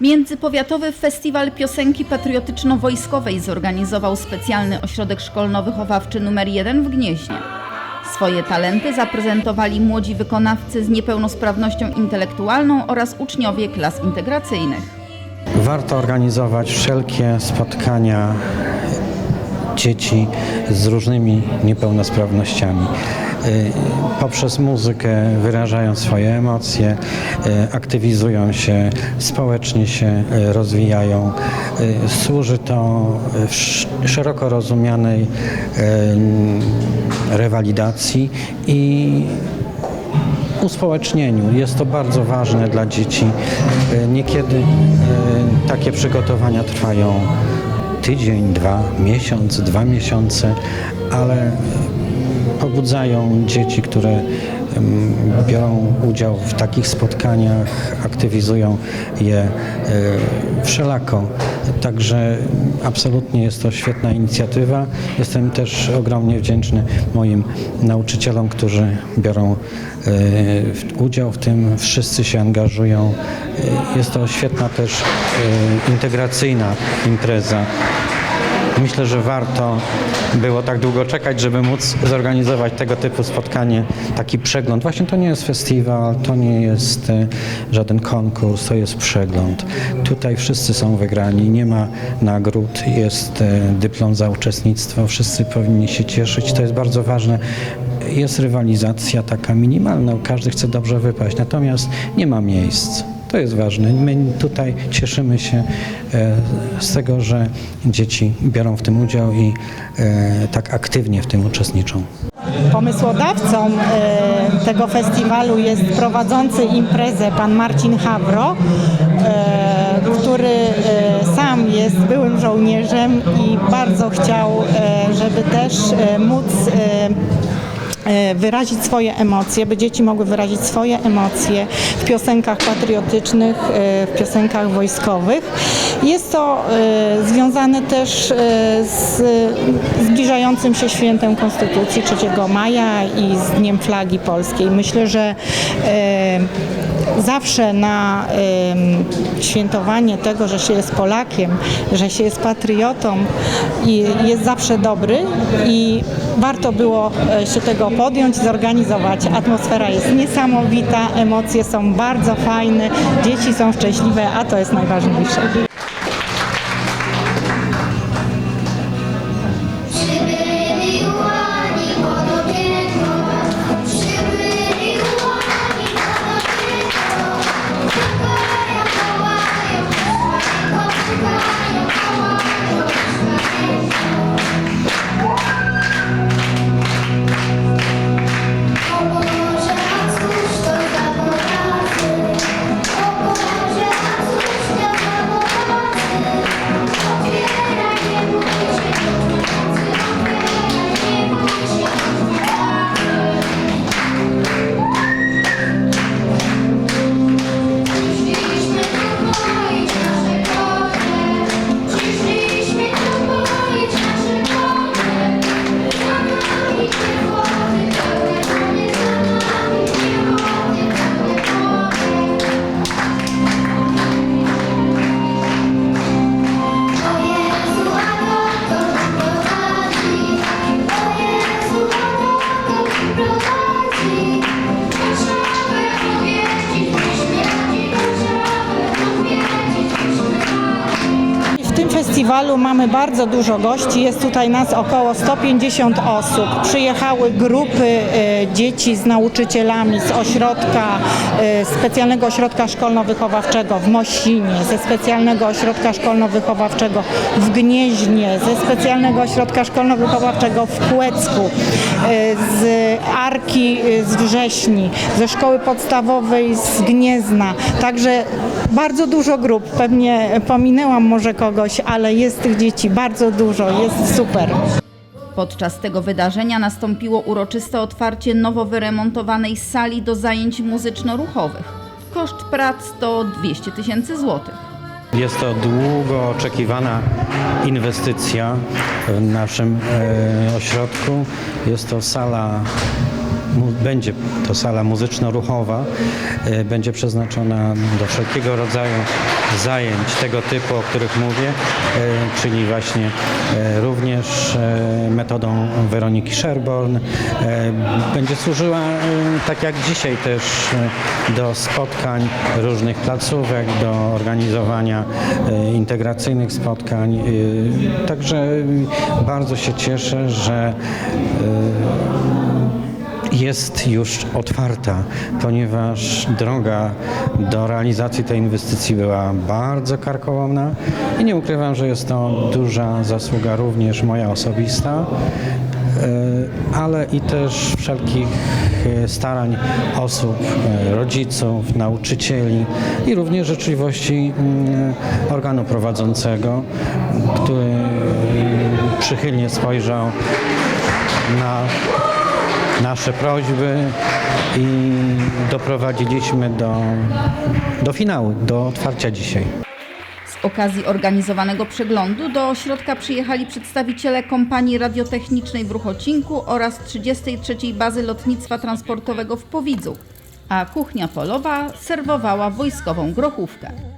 Międzypowiatowy Festiwal Piosenki Patriotyczno-Wojskowej zorganizował specjalny ośrodek szkolno-wychowawczy nr 1 w Gnieźnie. Swoje talenty zaprezentowali młodzi wykonawcy z niepełnosprawnością intelektualną oraz uczniowie klas integracyjnych. Warto organizować wszelkie spotkania dzieci z różnymi niepełnosprawnościami. Y, Poprzez muzykę wyrażają swoje emocje, y, aktywizują się, społecznie się y, rozwijają. Służy to szeroko rozumianej rewalidacji i uspołecznieniu. Jest to bardzo ważne dla dzieci. Niekiedy takie przygotowania trwają tydzień, dwa, miesiąc, dwa miesiące, ale pobudzają dzieci, które biorą udział w takich spotkaniach, aktywizują je e, wszelako. Także absolutnie jest to świetna inicjatywa. Jestem też ogromnie wdzięczny moim nauczycielom, którzy biorą e, udział w tym, wszyscy się angażują. E, Jest to świetna też integracyjna impreza. Myślę, że warto było tak długo czekać, żeby móc zorganizować tego typu spotkanie, taki przegląd. Właśnie to nie jest festiwal, to nie jest e, żaden konkurs, to jest przegląd. Tutaj wszyscy są wygrani, nie ma nagród, jest e, dyplom za uczestnictwo, wszyscy powinni się cieszyć, to jest bardzo ważne. Jest rywalizacja taka minimalna, każdy chce dobrze wypaść, natomiast nie ma miejsc. To jest ważne. My tutaj cieszymy się e, z tego, że dzieci biorą w tym udział i e, tak aktywnie w tym uczestniczą. Pomysłodawcą e, tego festiwalu jest prowadzący imprezę pan Marcin Hawro, który sam jest byłym żołnierzem i bardzo chciał, żeby też móc wyrazić swoje emocje, by dzieci mogły wyrazić swoje emocje w piosenkach patriotycznych, e, w piosenkach wojskowych. Jest to e, związane też e, z zbliżającym się świętem Konstytucji 3 maja i z Dniem Flagi Polskiej. Myślę, że e, zawsze na świętowanie tego, że się jest Polakiem, że się jest patriotą i jest zawsze dobry i warto było e, się tego podjąć, zorganizować. Atmosfera jest niesamowita, emocje są bardzo fajne, dzieci są szczęśliwe, a to jest najważniejsze. Festiwalu mamy bardzo dużo gości. Jest tutaj nas około 150 osób. Przyjechały grupy e, dzieci z nauczycielami z ośrodka, e, specjalnego ośrodka szkolno-wychowawczego w Mosinie, ze specjalnego ośrodka szkolno-wychowawczego w Gnieźnie, ze specjalnego ośrodka szkolno-wychowawczego w Kłecku, e, z Arki z Wrześni, ze szkoły podstawowej z Gniezna. Także bardzo dużo grup. Pewnie pominęłam może kogoś, ale jest tych dzieci bardzo dużo. Jest super. Podczas tego wydarzenia nastąpiło uroczyste otwarcie nowo wyremontowanej sali do zajęć muzyczno-ruchowych. Koszt prac to 200 tysięcy złotych. Jest to długo oczekiwana inwestycja w naszym e, ośrodku. Jest to sala będzie to sala muzyczno-ruchowa, e, będzie przeznaczona do wszelkiego rodzaju zajęć tego typu, o których mówię, e, czyli właśnie e, również metodą Weroniki Sherborn. Będzie służyła, tak jak dzisiaj też, do spotkań różnych placówek, do organizowania integracyjnych spotkań. Także bardzo się cieszę, że jest już otwarta, ponieważ droga do realizacji tej inwestycji była bardzo karkołomna i nie ukrywam, że jest to duża zasługa również moja osobista, e, ale i też wszelkich e, starań osób, e, rodziców, nauczycieli i również życzliwości mm, organu prowadzącego, który e, przychylnie spojrzał na nasze prośby i doprowadziliśmy do, do finału, do otwarcia dzisiaj. Z okazji organizowanego przeglądu do ośrodka przyjechali przedstawiciele kompanii radiotechnicznej w Ruchocinku oraz 33. Bazy Lotnictwa Transportowego w Powidzu, a kuchnia polowa serwowała wojskową grochówkę.